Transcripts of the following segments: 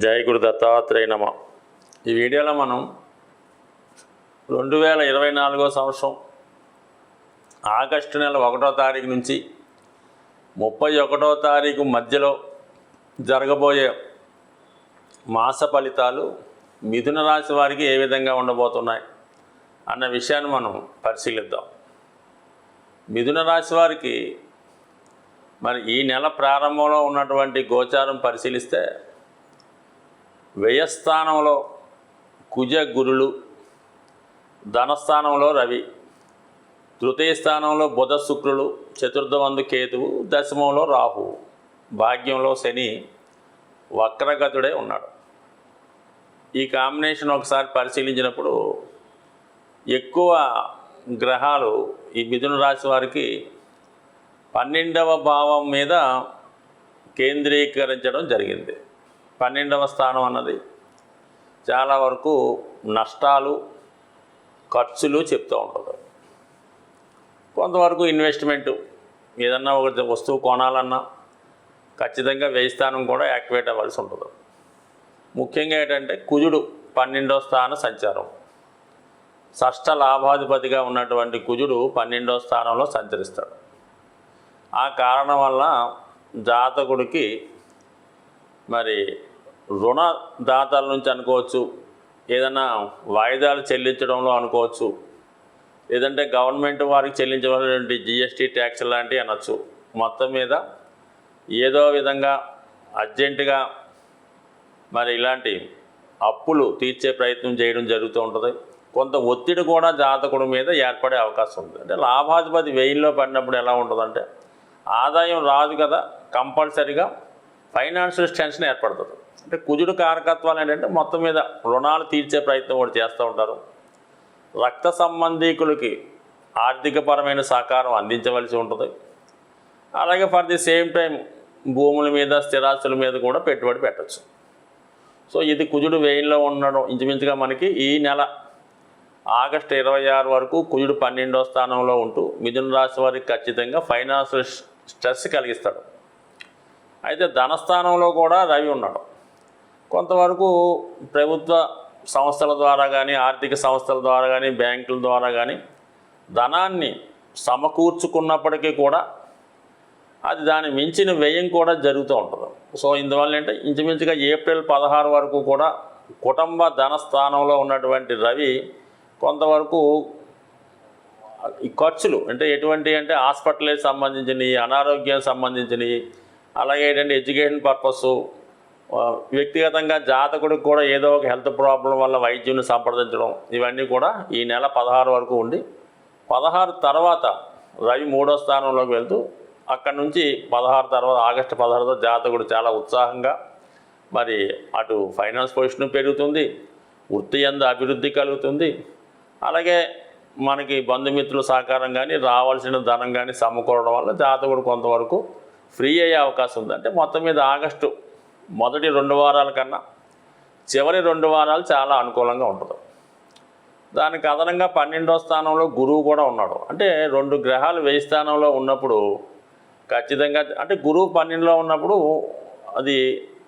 జై గురు దత్తాత్రేయ నమ. ఈ వీడియోలో మనం రెండు వేల ఇరవై నాలుగో సంవత్సరం ఆగస్టు నెల ఒకటో తారీఖు నుంచి ముప్పై ఒకటో తారీఖు మధ్యలో జరగబోయే మాస ఫలితాలు మిథున రాశి వారికి ఏ విధంగా ఉండబోతున్నాయి అన్న విషయాన్ని మనం పరిశీలిద్దాం. మిథున రాశి వారికి మరి ఈ నెల ప్రారంభంలో ఉన్నటువంటి గోచారం పరిశీలిస్తే వ్యయస్థానంలో కుజ గురులు ధనస్థానంలో రవి తృతీయ స్థానంలో బుధ శుక్రులు చతుర్థమందు కేతువు దశమంలో రాహు భాగ్యంలో శని వక్రగతుడే ఉన్నాడు. ఈ కాంబినేషన్ ఒకసారి పరిశీలించినప్పుడు ఎక్కువ గ్రహాలు ఈ మిథున రాశి వారికి పన్నెండవ భావం మీద కేంద్రీకరించడం జరిగింది. పన్నెండవ స్థానం అన్నది. చాలా వరకు నష్టాలు ఖర్చులు చెప్తూ ఉంటుంది కొంతవరకు ఇన్వెస్ట్మెంటు ఏదన్నా ఒక వస్తువు కొనాలన్నా ఖచ్చితంగా వ్యయ స్థానం కూడా యాక్టివేట్ అవ్వాల్సి ఉంటుంది. ముఖ్యంగా ఏంటంటే కుజుడు పన్నెండవ స్థాన సంచారం. షష్ట లాభాధిపతిగా ఉన్నటువంటి కుజుడు పన్నెండవ స్థానంలో సంచరిస్తాడు. ఆ కారణం వల్ల జాతకుడికి మరి రుణదాతల నుంచి అనుకోవచ్చు ఏదైనా వాయిదాలు చెల్లించడంలో అనుకోవచ్చు లేదంటే గవర్నమెంట్ వారికి చెల్లించవలసినటువంటి జిఎస్టీ ట్యాక్స్ లాంటివి అనొచ్చు. మొత్తం మీద ఏదో విధంగా అర్జెంటుగా మరి ఇలాంటి అప్పులు తీర్చే ప్రయత్నం చేయడం జరుగుతూ ఉంటుంది. కొంత ఒత్తిడి కూడా జాతకుడి మీద ఏర్పడే అవకాశం ఉంది. అంటే లాభాధిపతి వెయిల్లో పడినప్పుడు ఎలా ఉంటుందంటే ఆదాయం రాదు కదా కంపల్సరిగా ఫైనాన్షియల్ టెన్షన్ ఏర్పడుతుంది. అంటే కుజుడు కారకత్వాలు ఏంటంటే మొత్తం మీద రుణాలు తీర్చే ప్రయత్నం కూడా చేస్తూ ఉంటారు. రక్త సంబంధీకులకి ఆర్థికపరమైన సహకారం అందించవలసి ఉంటుంది. అలాగే ఫర్ ది సేమ్ టైం భూముల మీద స్థిరాస్తుల మీద కూడా పెట్టుబడి పెట్టచ్చు. సో ఇది కుజుడు వేయిల్లో ఉండడం ఇంచుమించుగా మనకి ఈ నెల ఆగస్టు ఇరవై ఆరు వరకు కుజుడు పన్నెండో స్థానంలో ఉంటూ మిథున రాశి వారికి ఖచ్చితంగా ఫైనాన్షియల్ స్ట్రెస్ కలిగిస్తాడు. అయితే ధనస్థానంలో కూడా రవి ఉన్నాడు. కొంతవరకు ప్రభుత్వ సంస్థల ద్వారా కానీ ఆర్థిక సంస్థల ద్వారా కానీ బ్యాంకుల ద్వారా కానీ ధనాన్ని సమకూర్చుకున్నప్పటికీ కూడా అది దాని మించిన వ్యయం కూడా జరుగుతూ ఉంటుంది. సో ఇందువల్ల ఏంటంటే ఇంచుమించుగా ఏప్రిల్ పదహారు వరకు కూడా కుటుంబ ధన స్థానంలో ఉన్నటువంటి రవి కొంతవరకు ఈ ఖర్చులు అంటే ఎటువంటి అంటే హాస్పిటల్కి సంబంధించినవి అనారోగ్యానికి సంబంధించినవి అలాగే ఏంటంటే ఎడ్యుకేషన్ పర్పస్ వ్యక్తిగతంగా జాతకుడికి కూడా ఏదో ఒక హెల్త్ ప్రాబ్లం వల్ల వైద్యుని సంప్రదించడం ఇవన్నీ కూడా ఈ నెల పదహారు వరకు ఉండి పదహారు తర్వాత రవి మూడో స్థానంలోకి వెళ్తూ అక్కడ నుంచి పదహారు తర్వాత ఆగస్టు పదహారుతో జాతకుడు చాలా ఉత్సాహంగా మరి అటు ఫైనాన్స్ పొజిషన్ పెరుగుతుంది వృత్తి ఎందు అభివృద్ధి కలుగుతుంది. అలాగే మనకి బంధుమిత్రుల సహకారం కానీ రావాల్సిన ధనం కానీ సమకూరడం వల్ల జాతకుడు కొంతవరకు ఫ్రీ అయ్యే అవకాశం ఉంది. అంటే మొత్తం మీద ఆగస్టు మొదటి రెండు వారాల కన్నా చివరి రెండు వారాలు చాలా అనుకూలంగా ఉంటుంది. దానికి అదనంగా పన్నెండో స్థానంలో గురువు కూడా ఉన్నాడు. అంటే రెండు గ్రహాలు వెయ్యి స్థానంలో ఉన్నప్పుడు ఖచ్చితంగా అంటే గురువు పన్నెండులో ఉన్నప్పుడు అది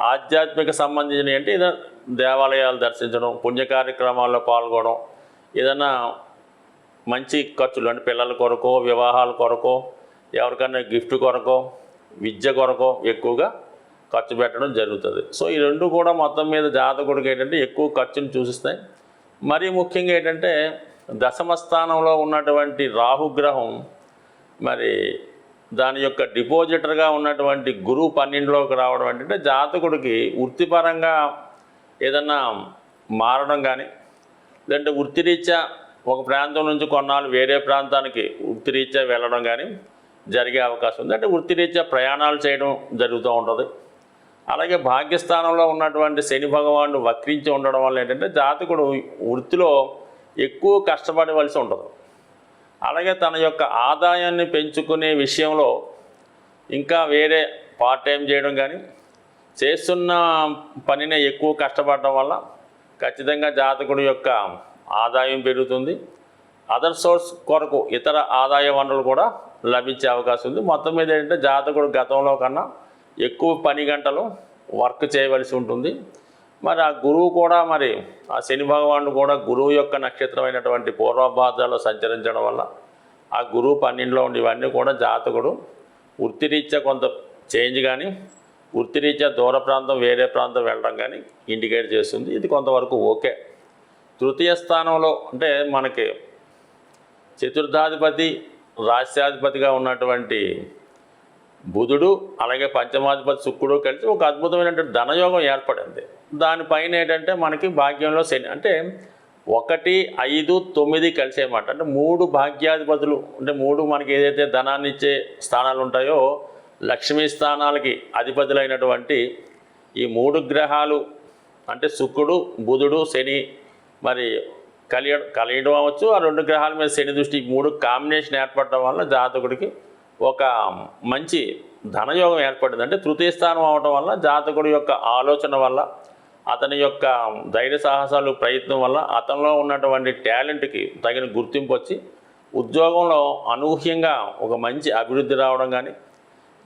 ఆధ్యాత్మిక సంబంధించిన అంటే ఏదైనా దేవాలయాలు దర్శించడం పుణ్య కార్యక్రమాల్లో పాల్గొనడం ఏదైనా మంచి ఖర్చులు అంటే పిల్లల కొరకో వివాహాల కొరకో ఎవరికైనా గిఫ్ట్ కొరకో విద్య కొరకో ఎక్కువగా ఖర్చు పెట్టడం జరుగుతుంది. సో ఈ రెండు కూడా మొత్తం మీద జాతకుడికి ఏంటంటే ఎక్కువ ఖర్చును చూసిస్తాయి. మరీ ముఖ్యంగా ఏంటంటే దశమ స్థానంలో ఉన్నటువంటి రాహుగ్రహం మరి దాని యొక్క డిపాజిటర్గా ఉన్నటువంటి గురువు పన్నెండులోకి రావడం అంటే జాతకుడికి వృత్తిపరంగా ఏదన్నా మారడం కానీ లేదంటే వృత్తిరీత్యా ఒక ప్రాంతం నుంచి కొన్నాళ్ళు వేరే ప్రాంతానికి వృత్తిరీత్యా వెళ్ళడం కానీ జరిగే అవకాశం ఉంది. అంటే వృత్తిరీత్యా ప్రయాణాలు చేయడం జరుగుతూ ఉంటుంది. అలాగే భాగ్యస్థానంలో ఉన్నటువంటి శని భగవానుడు వక్రించి ఉండడం వల్ల ఏంటంటే జాతకుడు వృత్తిలో ఎక్కువ కష్టపడవలసి ఉంటుంది. అలాగే తన యొక్క ఆదాయాన్ని పెంచుకునే విషయంలో ఇంకా వేరే పార్ట్ టైం చేయడం కానీ చేస్తున్న పనినే ఎక్కువ కష్టపడడం వల్ల ఖచ్చితంగా జాతకుడు యొక్క ఆదాయం పెరుగుతుంది. అదర్ సోర్స్ కొరకు ఇతర ఆదాయ వనరులు కూడా లభించే అవకాశం ఉంది. మొత్తం మీద ఏంటంటే జాతకుడు గతంలో కన్నా ఎక్కువ పని గంటలు వర్క్ చేయవలసి ఉంటుంది. మరి ఆ గురువు కూడా మరి ఆ శని భగవానుడు కూడా గురువు యొక్క నక్షత్రమైనటువంటి పూర్వభాద్రాలో సంచరించడం వల్ల ఆ గురువు పన్నెండులో ఉండి ఇవన్నీ కూడా జాతకుడు వృత్తిరీత్యా కొంత చేంజ్ కానీ వృత్తిరీత్యా దూర ప్రాంతం వేరే ప్రాంతం వెళ్ళడం కానీ ఇండికేట్ చేస్తుంది. ఇది కొంతవరకు ఓకే. తృతీయ స్థానంలో అంటే మనకి చతుర్థాధిపతి రాష్ట్రాధిపతిగా ఉన్నటువంటి బుధుడు అలాగే పంచమాధిపతి శుక్రుడు కలిసి ఒక అద్భుతమైనటువంటి ధనయోగం ఏర్పడింది. దానిపైన ఏంటంటే మనకి భాగ్యంలో శని అంటే ఒకటి ఐదు తొమ్మిది కలిసేమాట. అంటే మూడు భాగ్యాధిపతులు అంటే మూడు మనకి ఏదైతే ధనాన్ని ఇచ్చే స్థానాలు ఉంటాయో లక్ష్మీ స్థానాలకి అధిపతులైనటువంటి ఈ మూడు గ్రహాలు అంటే శుక్రుడు బుధుడు శని మరి కలియ కలియడం అవ్వచ్చు. ఆ రెండు గ్రహాల మీద శని దృష్టి మూడు కాంబినేషన్ ఏర్పడటం వల్ల జాతకుడికి ఒక మంచి ధనయోగం ఏర్పడింది. అంటే తృతీయ స్థానం అవటం వల్ల జాతకుడి యొక్క ఆలోచన వల్ల అతని యొక్క ధైర్య సాహసాలు ప్రయత్నం వల్ల అతనిలో ఉన్నటువంటి టాలెంట్కి తగిన గుర్తింపు వచ్చి ఉద్యోగంలో అనూహ్యంగా ఒక మంచి అభివృద్ధి రావడం కానీ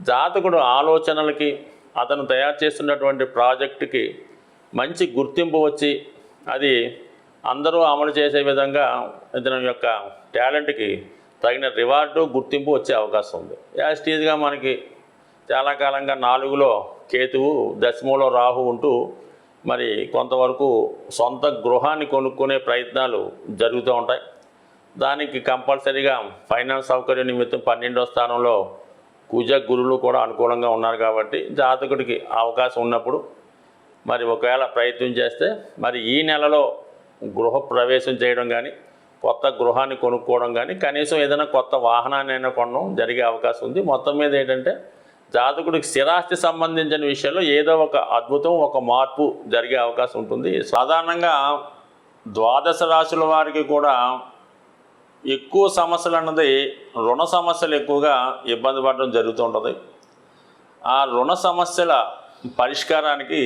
జాతకుడు ఆలోచనలకి అతను తయారు చేస్తున్నటువంటి ప్రాజెక్టుకి మంచి గుర్తింపు వచ్చి అది అందరూ అమలు చేసే విధంగా ఇతని యొక్క టాలెంట్కి తగిన రివార్డు గుర్తింపు వచ్చే అవకాశం ఉంది. యాస్టీజ్గా మనకి చాలా కాలంగా నాలుగులో కేతువు దశమంలో రాహు ఉంటూ మరి కొంతవరకు సొంత గృహాన్ని కొనుక్కునే ప్రయత్నాలు జరుగుతూ ఉంటాయి. దానికి కంపల్సరీగా ఫైనాన్స్ సౌకర్యం నిమిత్తం పన్నెండో స్థానంలో కుజ గురువులు కూడా అనుకూలంగా ఉన్నారు కాబట్టి జాతకుడికి అవకాశం ఉన్నప్పుడు మరి ఒకవేళ ప్రయత్నం చేస్తే మరి ఈ నెలలో గృహ ప్రవేశం చేయడం కానీ కొత్త గృహాన్ని కొనుక్కోవడం కానీ కనీసం ఏదైనా కొత్త వాహనాన్ని అయినా కొనడం జరిగే అవకాశం ఉంది. మొత్తం మీద ఏంటంటే జాతకుడికి స్థిరాస్తి సంబంధించిన విషయంలో ఏదో ఒక అద్భుతం ఒక మార్పు జరిగే అవకాశం ఉంటుంది. సాధారణంగా ద్వాదశ రాశుల వారికి కూడా ఎక్కువ సమస్యలు అన్నది రుణ సమస్యలు ఎక్కువగా ఇబ్బంది పడడం జరుగుతుంటుంది ఆ రుణ సమస్యల పరిష్కారానికి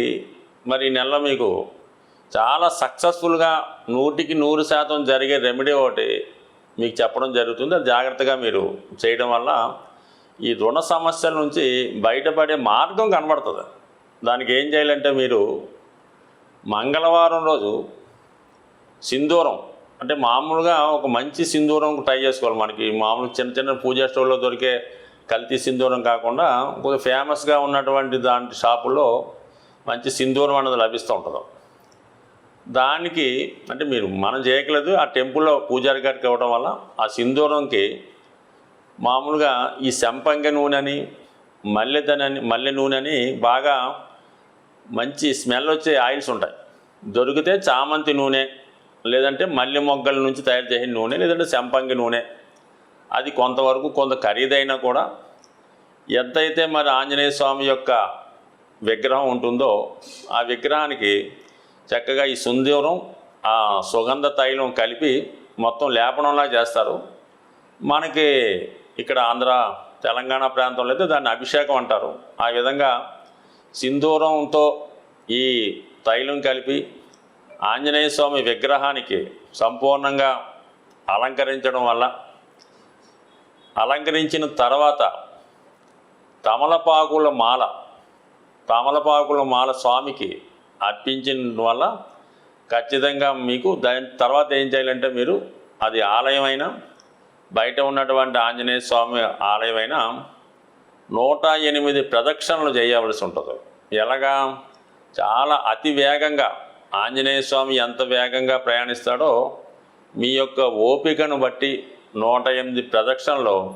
మరి ఈ మీకు చాలా సక్సెస్ఫుల్గా నూటికి నూరు శాతం జరిగే రెమెడీ ఒకటి మీకు చెప్పడం జరుగుతుంది. అది జాగ్రత్తగా మీరు చేయడం వల్ల ఈ రుణ సమస్యల నుంచి బయటపడే మార్గం కనబడుతుంది. దానికి ఏం చేయాలంటే మీరు మంగళవారం రోజు సింధూరం అంటే మామూలుగా ఒక మంచి సింధూరం ట్రై చేసుకోవాలి మనకి. మామూలు చిన్న చిన్న పూజా స్టోర్లో దొరికే కల్తీ సింధూరం కాకుండా కొంచెం ఫేమస్గా ఉన్నటువంటి దాంట్ షాపుల్లో మంచి సింధూరం అనేది లభిస్తూ ఉంటుంది. దానికి అంటే మీరు మనం చేయకలేదు ఆ టెంపుల్లో పూజారి గారికి ఇవ్వడం వల్ల ఆ సింధూరంకి మామూలుగా ఈ సంపంగ నూనె అని మల్లెదనని మల్లె నూనె అని బాగా మంచి స్మెల్ వచ్చే ఆయిల్స్ ఉంటాయి. దొరికితే చామంతి నూనె లేదంటే మల్లె మొగ్గల నుంచి తయారు చేసిన నూనె లేదంటే సంపంగి నూనె. అది కొంతవరకు కొంత ఖరీదైనా కూడా ఎంతైతే మరి ఆంజనేయ స్వామి యొక్క విగ్రహం ఉంటుందో ఆ విగ్రహానికి చక్కగా ఈ సుందూరం ఆ సుగంధ తైలం కలిపి మొత్తం లేపనంలా చేస్తారు. మనకి ఇక్కడ ఆంధ్ర తెలంగాణ ప్రాంతంలో అయితే దాన్ని అభిషేకం అంటారు. ఆ విధంగా సింధూరంతో ఈ తైలం కలిపి ఆంజనేయ స్వామి విగ్రహానికి సంపూర్ణంగా అలంకరించడం వల్ల అలంకరించిన తర్వాత తమలపాకుల మాల తమలపాకుల మాల స్వామికి అర్పించిన వల్ల ఖచ్చితంగా మీకు దాని తర్వాత ఏం చేయాలంటే మీరు అది ఆలయమైనా బయట ఉన్నటువంటి ఆంజనేయ స్వామి ఆలయమైనా నూట ఎనిమిది ప్రదక్షిణలు చేయవలసి ఉంటుంది. ఎలాగా? చాలా అతి వేగంగా ఆంజనేయ స్వామి ఎంత వేగంగా ప్రయాణిస్తాడో మీ యొక్క ఓపికను బట్టి నూట ఎనిమిది ప్రదక్షిణలు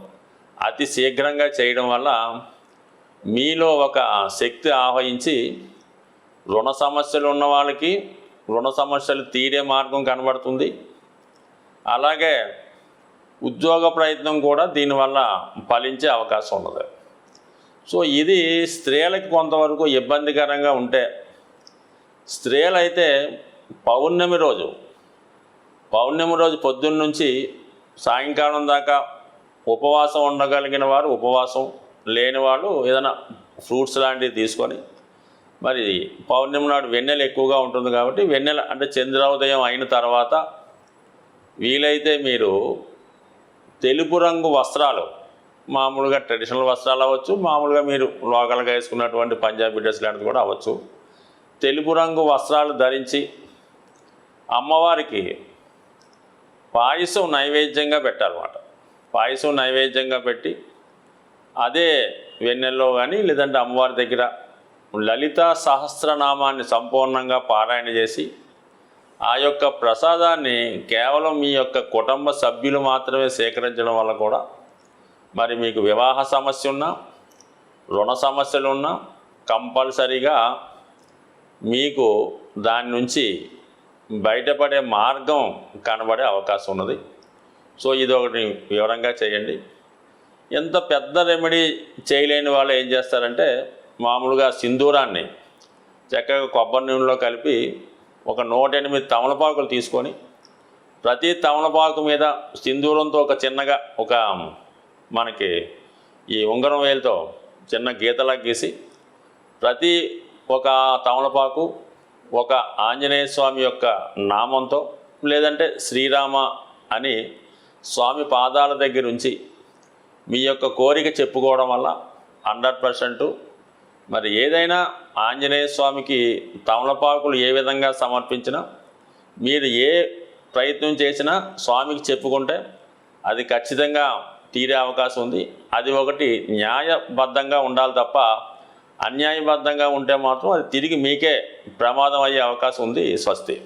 అతి శీఘ్రంగా చేయడం వల్ల మీలో ఒక శక్తి ఆవహించి రుణ సమస్యలు ఉన్న వాళ్ళకి రుణ సమస్యలు తీరే మార్గం కనబడుతుంది. అలాగే ఉద్యోగ ప్రయత్నం కూడా దీనివల్ల ఫలించే అవకాశం ఉన్నది. సో ఇది స్త్రీలకు కొంతవరకు ఇబ్బందికరంగా ఉంటే స్త్రీలైతే పౌర్ణమి రోజు పౌర్ణమి రోజు పొద్దున్న నుంచి సాయంకాలం దాకా ఉపవాసం ఉండగలిగిన వారు ఉపవాసం లేని వాళ్ళు ఏదైనా ఫ్రూట్స్ లాంటివి తీసుకొని మరి పౌర్ణమి నాడు వెన్నెల ఎక్కువగా ఉంటుంది కాబట్టి వెన్నెల అంటే చంద్రోదయం అయిన తర్వాత వీలైతే మీరు తెలుపు రంగు వస్త్రాలు మామూలుగా ట్రెడిషనల్ వస్త్రాలు అవ్వచ్చు మామూలుగా మీరు లోకల్గా వేసుకున్నటువంటి పంజాబీ డ్రెస్ లాంటిది కూడా అవ్వచ్చు. తెలుపు రంగు వస్త్రాలు ధరించి అమ్మవారికి పాయసం నైవేద్యంగా పెట్టాలన్నమాట. పాయసం నైవేద్యంగా పెట్టి అదే వెన్నెల్లో కానీ లేదంటే అమ్మవారి దగ్గర లలిత సహస్రనామాన్ని సంపూర్ణంగా పారాయణ చేసి ఆ యొక్క ప్రసాదాన్ని కేవలం మీ యొక్క కుటుంబ సభ్యులు మాత్రమే సేకరించడం వల్ల కూడా మరి మీకు వివాహ సమస్య ఉన్నా రుణ సమస్యలు ఉన్నా కంపల్సరీగా మీకు దాని నుంచి బయటపడే మార్గం కనబడే అవకాశం ఉన్నది. సో ఇది ఒకటి వివరంగా చేయండి. ఎంత పెద్ద రెమెడీ చేయలేని వాళ్ళు ఏం చేస్తారంటే మామూలుగా సింధూరాన్ని చక్కగా కొబ్బరి నూనెలో కలిపి ఒక నూట ఎనిమిది తమలపాకులు తీసుకొని ప్రతి తమలపాకు మీద సింధూరంతో ఒక చిన్నగా ఒక మనకి ఈ ఉంగరం వేలతో చిన్న గీతలా గీసి ప్రతి ఒక తమలపాకు ఒక ఆంజనేయ స్వామి యొక్క నామంతో లేదంటే శ్రీరామ అని స్వామి పాదాల దగ్గర ఉంచి మీ యొక్క కోరిక చెప్పుకోవడం వల్ల హండ్రెడ్ పర్సెంటు మరి ఏదైనా ఆంజనేయ స్వామికి తమలపాకులు ఏ విధంగా సమర్పించినా మీరు ఏ ప్రయత్నం చేసినా స్వామికి చెప్పుకుంటే అది ఖచ్చితంగా తీరే అవకాశం ఉంది. అది ఒకటి న్యాయబద్ధంగా ఉండాలి తప్ప అన్యాయబద్ధంగా ఉంటే మాత్రం అది తిరిగి మీకే ప్రమాదం అయ్యే అవకాశం ఉంది స్వస్తి.